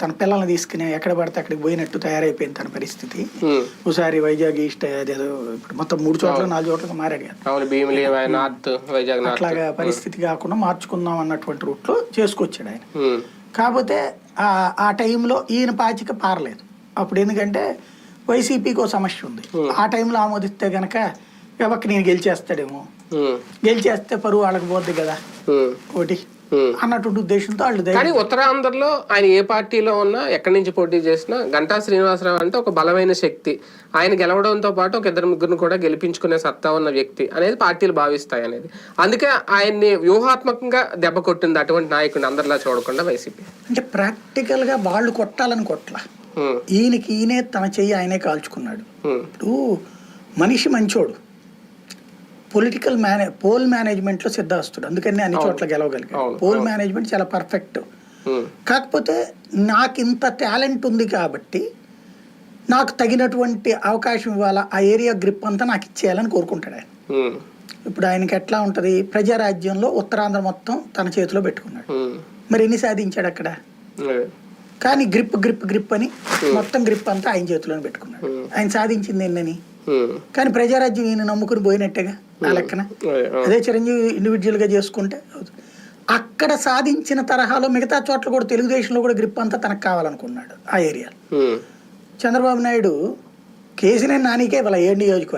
తన పిల్లల్ని తీసుకుని ఎక్కడ పడితే అక్కడికి పోయినట్టు తయారైపోయింది తన పరిస్థితి. ఒకసారి వైజాగ్ ఈస్ట్ అదేదో ఇప్పుడు మొత్తం మూడు చోట్ల నాలుగు చోట్ల మారాడు కదా అట్లాగా పరిస్థితి కాకుండా మార్చుకుందాం అన్నటువంటి రూట్లో చేసుకొచ్చాడు ఆయన. కాకపోతే ఆ ఆ టైంలో ఈయన పాచిక పారలేదు. అప్పుడు ఎందుకంటే వైసీపీకి ఒక సమస్య ఉంది. ఆ టైంలో ఆమోదిస్తే గనక ఎవరికి నేను గెలిచేస్తాడేమో. గెలిచేస్తే పరువు వాళ్ళకి పోద్ది కదా. ఒకటి. అన్నటువంటి ఉద్దేశంతో వాళ్ళు కానీ ఉత్తరాంధ్రలో ఆయన ఏ పార్టీలో ఉన్నా ఎక్కడి నుంచి పోటీ చేసినా గంటా శ్రీనివాసరావు అంటే ఒక బలమైన శక్తి ఆయన గెలవడంతో పాటు ఒక ఇద్దరు ముగ్గురిని కూడా గెలిపించుకునే సత్తా ఉన్న వ్యక్తి అనేది పార్టీలు భావిస్తాయి అనేది అందుకే ఆయన్ని వ్యూహాత్మకంగా దెబ్బ కొట్టింది అటువంటి నాయకుడిని అందరిలా చూడకుండా వైసీపీ అంటే ప్రాక్టికల్గా వాళ్ళు కొట్టాలని కొట్ల. ఈయనకి ఈయనే తన చెయ్యి ఆయనే కాల్చుకున్నాడు. ఇప్పుడు మనిషి మంచోడు పొలిటికల్ మేనే పోల్ మేనేజ్మెంట్లో సిద్ధాస్తుడు అందుకని అన్ని చోట్ల గెలవగలిగాడు. పోల్ మేనేజ్మెంట్ చాలా పర్ఫెక్ట్. కాకపోతే నాకు ఇంత టాలెంట్ ఉంది కాబట్టి నాకు తగినటువంటి అవకాశం ఇవ్వాలా ఆ ఏరియా గ్రిప్ అంతా నాకు ఇచ్చేయాలని కోరుకుంటాడు ఆయన. ఇప్పుడు ఆయనకి ఎట్లా ఉంటది? ప్రజారాజ్యంలో ఉత్తరాంధ్ర మొత్తం తన చేతిలో పెట్టుకున్నాడు. మరి ఎన్ని సాధించాడు అక్కడ. కానీ గ్రిప్ గ్రిప్ గ్రిప్ అని మొత్తం గ్రిప్ అంతా ఆయన చేతిలోనే పెట్టుకున్నాడు. ఆయన సాధించింది ఏంటని. కానీ ప్రజారాజ్యం ఈయన నమ్ముకుని పోయినట్టేగా? ఆ లెక్కన అదే. చిరంజీవి ఇండివిజువల్గా చేసుకుంటే. అక్కడ సాధించిన తరహాలో మిగతా చోట్ల కూడా తెలుగుదేశంలో కూడా గ్రిప్ అంతా తనకు కావాలనుకున్నాడు ఆ ఏరియా. చంద్రబాబు నాయుడు కేసీనే నానికే వాళ్ళ ఏ నియోజకవర్గం